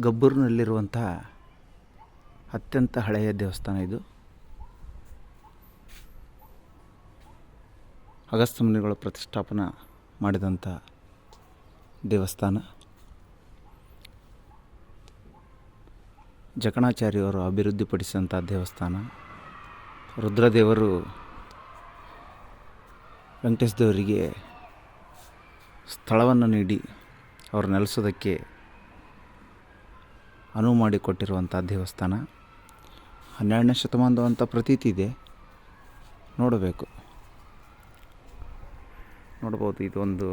ಗಬ್ಬೂರಿನಲ್ಲಿರುವಂತಹ ಅತ್ಯಂತ ಹಳೆಯ ದೇವಸ್ಥಾನ ಇದು. ಅಗಸ್ತ್ಯ ಮುನಿಗಳು ಪ್ರತಿಷ್ಠಾಪನ ಮಾಡಿದಂಥ ದೇವಸ್ಥಾನ. ಜಕಣಾಚಾರ್ಯವರು ಅಭಿವೃದ್ಧಿಪಡಿಸಿದಂಥ ದೇವಸ್ಥಾನ. ರುದ್ರದೇವರು ವೆಂಕಟೇಶ್ ದೇವರಿಗೆ ಸ್ಥಳವನ್ನು ನೀಡಿ ಅವರು ನೆಲೆಸೋದಕ್ಕೆ ಅನುವು ಮಾಡಿಕೊಟ್ಟಿರುವಂಥ ದೇವಸ್ಥಾನ. ಹನ್ನೆರಡನೇ ಶತಮಾನದ ಅಂತ ಪ್ರತೀತಿ ಇದೆ. ನೋಡಬೇಕು. ನೋಡ್ಬೋದು, ಇದೊಂದು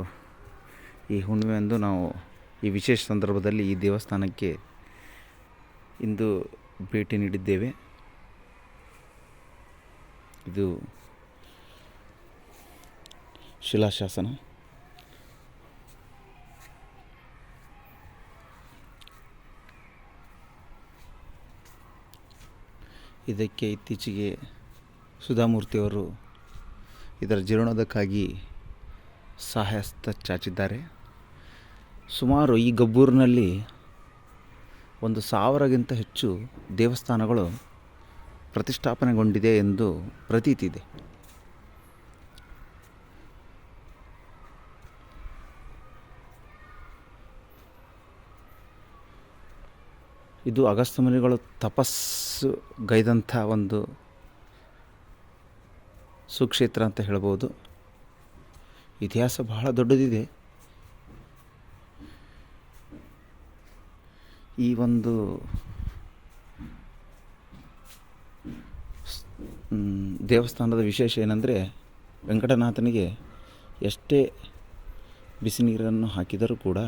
ಈ ಹುಣ್ಣಿಮೆಯಂದು ನಾವು ಈ ವಿಶೇಷ ಸಂದರ್ಭದಲ್ಲಿ ಈ ದೇವಸ್ಥಾನಕ್ಕೆ ಇಂದು ಭೇಟಿ ನೀಡಿದ್ದೇವೆ. ಇದು ಶಿಲಾಶಾಸನ. ಇದಕ್ಕೆ ಇತ್ತೀಚೆಗೆ ಸುಧಾಮೂರ್ತಿಯವರು ಇದರ ಜೀರ್ಣೋದಕ್ಕಾಗಿ ಸಹಾಯಸ್ತ ಚಾಚಿದ್ದಾರೆ. ಸುಮಾರು ಈ ಗಬ್ಬೂರಿನಲ್ಲಿ ಒಂದು ಸಾವಿರಗಿಂತ ಹೆಚ್ಚು ದೇವಸ್ಥಾನಗಳು ಪ್ರತಿಷ್ಠಾಪನೆಗೊಂಡಿದೆ ಎಂದು ಪ್ರತೀತಿ ಇದೆ. ಇದು ಅಗಸ್ತ್ಯ ಮುನಿಗಳು ತಪಸ್ಸು ಗೈದಂಥ ಒಂದು ಸುಕ್ಷೇತ್ರ ಅಂತ ಹೇಳ್ಬೋದು. ಇತಿಹಾಸ ಬಹಳ ದೊಡ್ಡದಿದೆ. ಈ ಒಂದು ದೇವಸ್ಥಾನದ ವಿಶೇಷ ಏನಂದರೆ ವೆಂಕಟನಾಥನಿಗೆ ಎಷ್ಟೇ ಬಿಸಿ ನೀರನ್ನು ಹಾಕಿದರೂ ಕೂಡ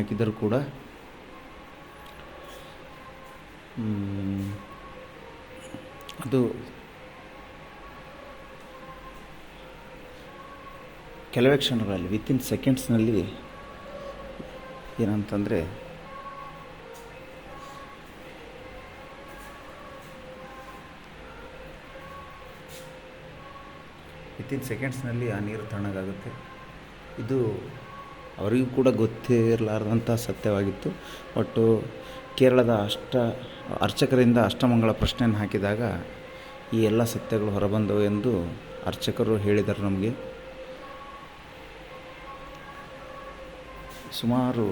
ಹಾಕಿದರೂ ಕೂಡ ಅದು ಕೆಲವೇ ಕ್ಷಣಗಳಲ್ಲಿ ವಿತಿನ್ ಸೆಕೆಂಡ್ಸ್ನಲ್ಲಿ ಏನಂತಂದರೆ ವಿತಿನ್ ಸೆಕೆಂಡ್ಸ್ನಲ್ಲಿ ಆ ನೀರು ತಣ್ಣಗಾಗುತ್ತೆ. ಇದು ಅವರಿಗೂ ಕೂಡ ಗೊತ್ತಿರಲಾರ್ದಂಥ ಸತ್ಯವಾಗಿತ್ತು. ಒಟ್ಟು ಕೇರಳದ ಅಷ್ಟ, ಅರ್ಚಕರಿಂದ ಅಷ್ಟಮಂಗಳ ಪ್ರಶ್ನೆಯನ್ನು ಹಾಕಿದಾಗ ಈ ಎಲ್ಲ ಸತ್ಯಗಳು ಹೊರಬಂದವು ಎಂದು ಅರ್ಚಕರು ಹೇಳಿದರು ನಮಗೆ. ಸುಮಾರು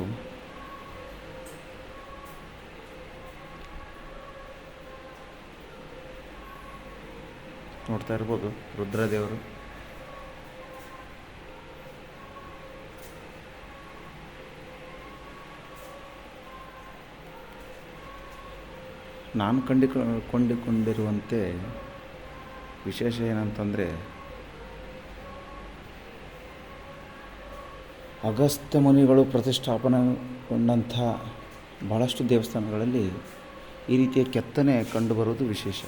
ನೋಡ್ತಾ ಇರ್ಬೋದು ರುದ್ರದೇವರು. ನಾನು ಕಂಡಿಕ, ಕೊಂಡಿಕೊಂಡಿರುವಂತೆ ವಿಶೇಷ ಏನಂತಂದರೆ, ಅಗಸ್ತ್ಯ ಮುನಿಗಳು ಪ್ರತಿಷ್ಠಾಪನೆಗೊಂಡಂಥ ಭಾಳಷ್ಟು ದೇವಸ್ಥಾನಗಳಲ್ಲಿ ಈ ರೀತಿಯ ಕೆತ್ತನೆ ಕಂಡುಬರುವುದು ವಿಶೇಷ.